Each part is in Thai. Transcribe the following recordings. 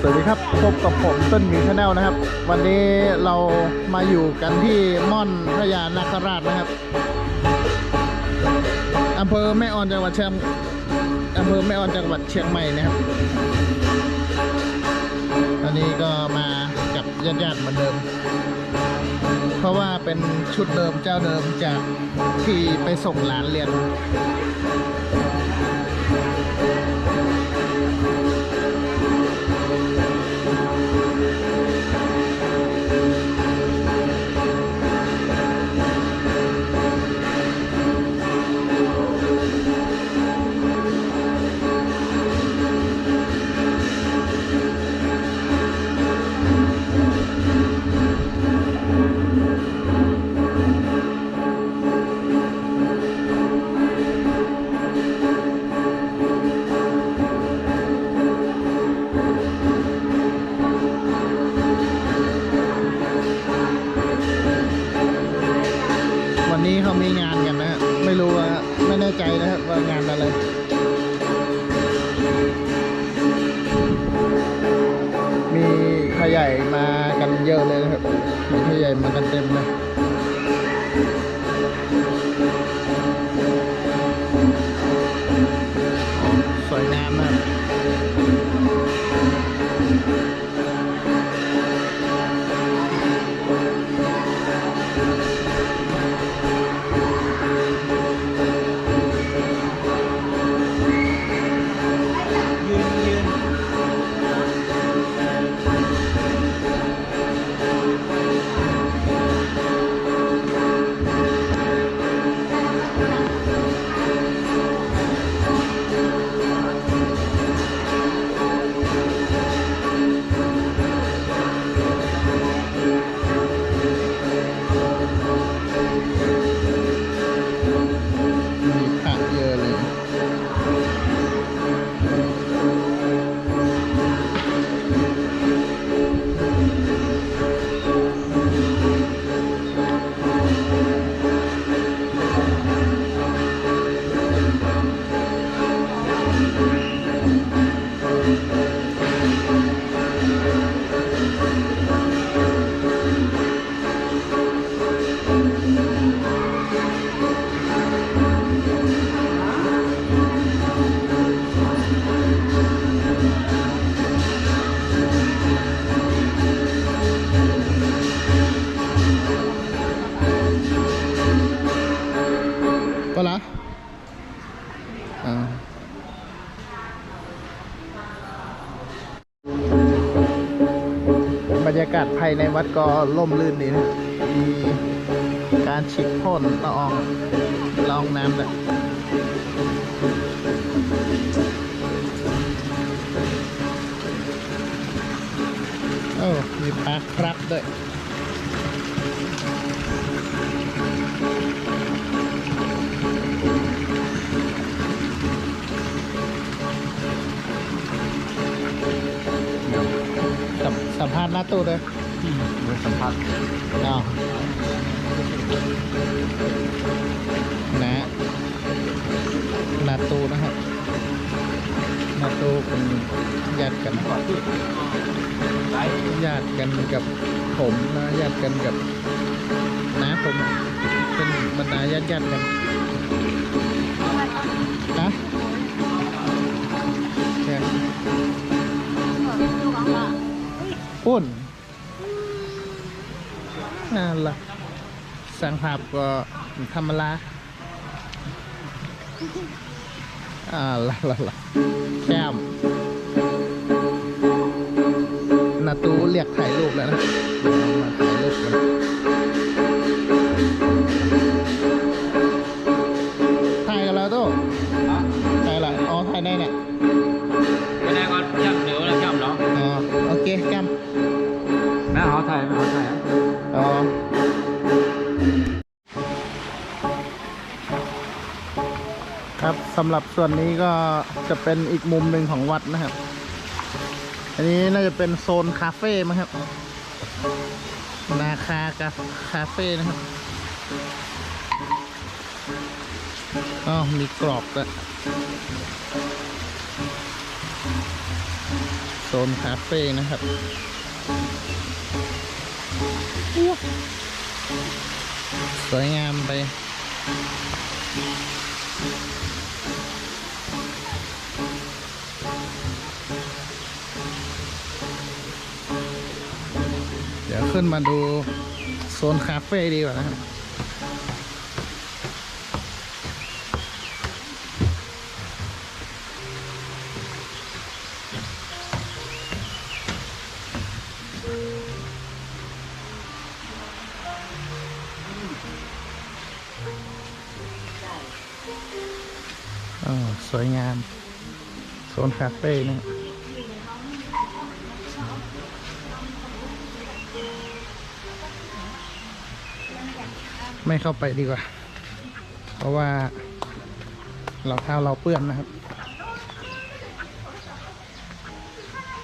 สวัสดีครับพบกับผมต้นหมีชาแนลนะครับ วันนี้เรามาอยู่กันที่ม่อนพญานาคราชนะครับอำเภอแม่ออนจังหวัดเชียงอำเภอแม่ออนจังหวัดเชียงใหม่นะครับตอนนี้ก็มากับญาติๆเหมือนเดิม เพราะว่าเป็นชุดเดิมเจ้าเดิมจากที่ไปส่งหลานเรียน ก็ละอ่าบรรยากาศภายในวัดก็ร่มรื่นดีนะ มีการฉีดพ่นละอองละอองน้ำด้วยโอ้มีปลาครับด้วย น้าตู้เลยมือสัมผัสอ้าวนะหนาตู้นะครับหนาตู้เป็นญาติกันก่อนที่ไลฟ์ญาติกันกับผมนะญาติกันกับน้าผมอะเป็นบรรดาญาติญาติๆกันนะ ปุ่นน่ารักสังหาบก็ธรรมลาอ่าละละละแคมนาตูเรียกถ่ายรูปแล้วนะ ครับสำหรับส่วนนี้ก็จะเป็นอีกมุมหนึ่งของวัดนะครับ อันนี้น่าจะเป็นโซนคาเฟ่มั้งครับ นาคากาคาเฟ่นะครับอ๋อมีกรอบด้วยโซนคาเฟ่นะครับสวยงามไป ขึ้นมาดูโซนคาเฟ่ดีกว่านะครับอ๋อสวยงาม โซนคาเฟ่นะ ไม่เข้าไปดีกว่า เพราะว่าเรองเท้าเราเปื้อนนะครับ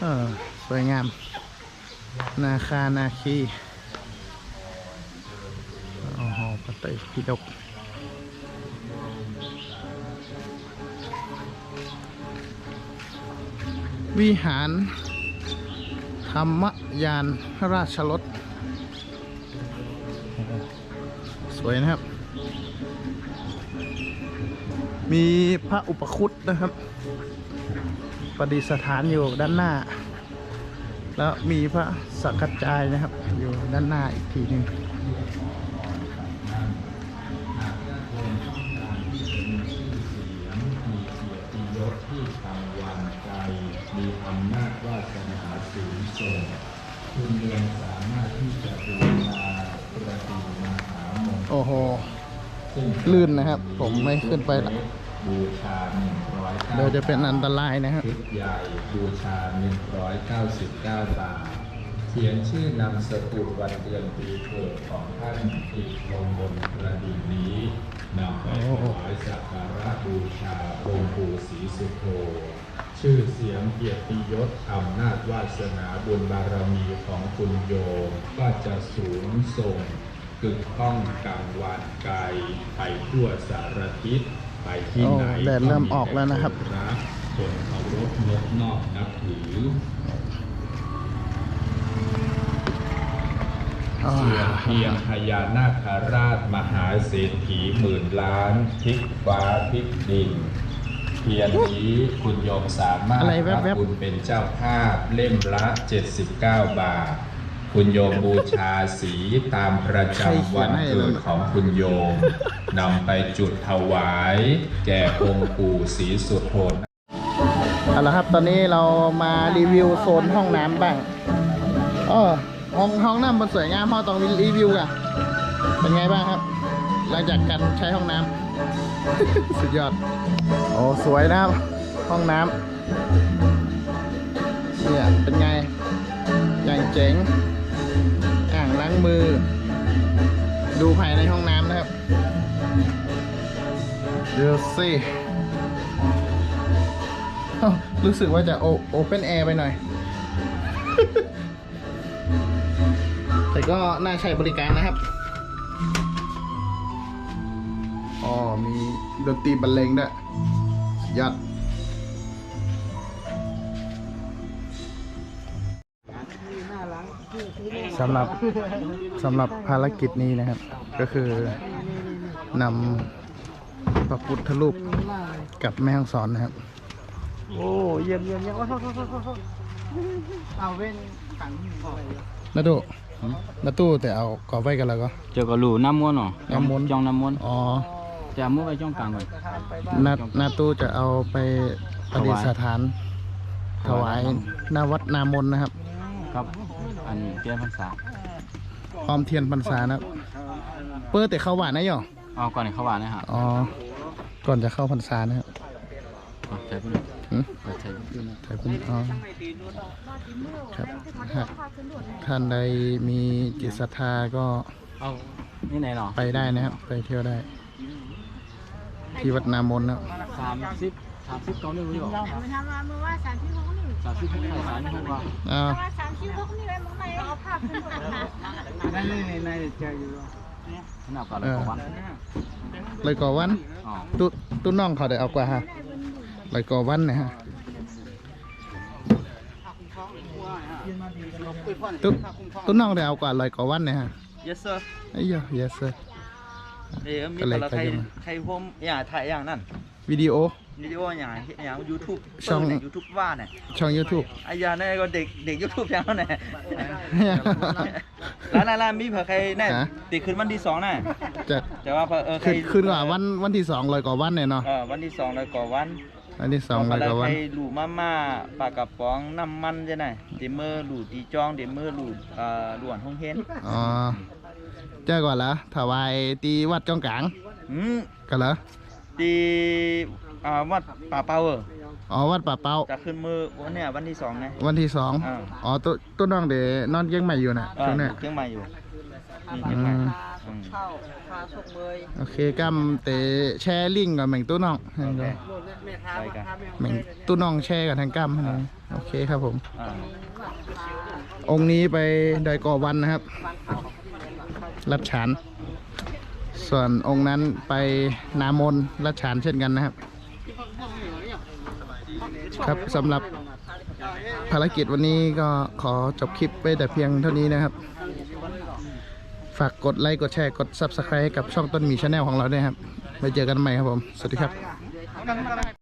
เออสวยงาม นาคานาคีโอ้โหปฏิพิดกวิหาร ธรรมยานราชรถ วยนะครับ มีพระอุปคุตนะครับ ประดิษฐานอยู่ด้านหน้า แล้วมีพระสังฆจายนะครับ อยู่ด้านหน้าอีกทีหนึ่งมีอำนาจวาสนาสูงส่งคุณเรียนสามารถที่จะบู โอ้โหซึ่งลื่นนะครับ ผมไม่ขึ้นไปละบูชาหนึ่งร้อยเดี๋ยวจะเป็นอันตรายนะครับชุดใหญ่บูชาหนึ่งร้อยเก้าสิบเก้าบาท เขียนชื่อนามสกุลวันเดือนปีเกิดของท่านติดลงบนกระดิ่งนี้นำไปถวายสักการะบูชาองค์ปู่ศรีสุโธ ชื่อเสียงเกียรติยศอำนาจวาสนาบุญบารมีของคุณโยมก็จะสูงส่งกึกก้องกังวานไกลไปทั่วสารทิศไปที่ไหนโอ้แดดเริ่มออกแล้วนะครับก็มีแต่รักคนเคารพนบนอบนับถืออ๋อส่วนเพียงพญานาคราชมหาเศรษฐีหมื่นล้านพลิกฟ้าพลิกดิน เพียงนี้คุณโยมสามารถอะไรแว๊รับบๆบุญเป็นเจ้าภาพเล่มละ 79 บาท คุณโยมบูชาสีตามประจำวันเกิดของคุณโยมนำไปจุดถวาย แก่องค์ปู่ศรีสุโธเอาละครับตอนนี้เรามารีวิวโซนห้องน้ำบ้างอ๋อห้องห้องน้ำมันสวยงามพ่อต้องรีวิวอะเป็นไงบ้างครับ หลังจากการใช้ห้องน้ำ สุดยอด โอ้ สวยนะครับ ห้องน้ำเนี่ยเป็นไง อย่างเจ๋ง อ่างล้างมือ ดูภายในห้องน้ำนะครับเดี๋ยวสิเอ้รู้สึกว่าจะโอเปนแอร์ไปหน่อย แต่ก็น่าใช้บริการนะครับ อ๋อ มีดนตรีบรรเลงด้วยสุดยอดสำหรับสำหรับภารกิจนี้นะครับ ก็คือนำพระพุทธรูปกับแม่ฮ่องสอนนะครับ โอ้เยี่ยมเยี่ยมเยี่ยมเอาเว้นขังนาตู้นาตู้แต่เอาก่อไว้กันแล้วก็ เจ้าก็รู้น้ำมนต์เนาะน้ำมนต์จ้องน้ำมนต์อ๋อ จะเอามือไปจ้องกลางก่อน นานาตู้จะเอาไปประดิษฐานถวายหนาวัดนามนนะครับ ครับ อันนี้เตรียมพรรษาพร้อมเทียนพรรษานะครับ เปิดแต่เข้าหวานนะหยอเอาก่อนให้เขาหวานนะฮะอ๋อ ก่อนจะเข้าพรรษานะครับเอาใช้ไปเลยหืมเปิดใช้ไปเลยแต่คุณอ๋อครับหากท่านใดมีจิตศรัทธาก็เอานี่ไหนเนาะไปได้นะครับ ไปเที่ยวได้ ที่วัดนามนนะครับสามสิบสามสิบเก้านี่รู้อยู่มันทำมาเมื่อว่าสามที่หกนี่สามสิบหกใส่สามสิบหกว่าอ้าวเพราะว่าสามที่หกนี่ไว้มองไหนเอาภาพขึ้นหมดนะคะนั่นนี่ในเจออยู่ขนาดก่อนเลยก่อนวันเลยก่อวันอ๋อตุตุน้องเขาได้เอากว่าฮะเลยก่อวันนะฮะตุ๊กตุ๊กน้องได้เอากว่าลอยกว่าวันเนี่ยฮะ yes sir ไอ้ยะ yes sir เดี๋ยวมีก็เลยคนละไปใครกันมาใครผมอย่างถ่ายอย่างนั้นวิดีโอวิดีโออย่างอย่างยูทูบช่องยูทูบว่าเนี่ยช่อง YouTube ไอ้ยาเนี่ยก็เด็กเด็กยูทูบอย่างนั้นแหละร้านร้านมีเผื่อใครแน่ฮะติดขึ้นวันที่สองน่ะจะแต่ว่าเผื่อเออใครขึ้นขึ้นว่าวันวันที่สองลอยกว่าวันเนี่ยเนาะเออวันที่สองเลยก่อวันวันที่สองลอยกว่าวันใครหลูมาม่าปลากระป๋องน้ำมันจะไหนเดมเมอร์หลูตีจองเดมเมอร์หลูเอ่อหลวนห้องเฮนอ๋อ เจ้าก่อนละถวายตีวัดจองกลางอืมกันเหรอตีอ่าวัดป่าเปาเอออ๋อวัดป่าเป้าจะขึ้นมือวันเนี้ยวันที่สองไงวันที่สองอ่าอ๋อตัวตัวน้องเดนอนเยังใหม่อยู่น่ะเออช่วงเนี้ยเชียงใหม่อยู่นี่อืเชียงใหม่มอืมโอเคกำเตะแชร์ลิงก์กับแม่งตู้น้องโอเคไปกันแม่งตู้น้องแชร์กับทางกำนะโอเคครับผมอ่าองค์นี้ไปดอยก่อวันนะครับ รัดฉาน ส่วนองค์นั้นไปนามนรัดฉานเช่นกันนะครับ ครับสำหรับภารกิจวันนี้ก็ขอจบคลิปไว้แต่เพียงเท่านี้นะครับ ฝากกดไลค์กดแชร์กด Subscribe กับช่องต้นหมีชาแนลของเราด้วยครับไว้เจอกันใหม่ครับผม สวัสดีครับ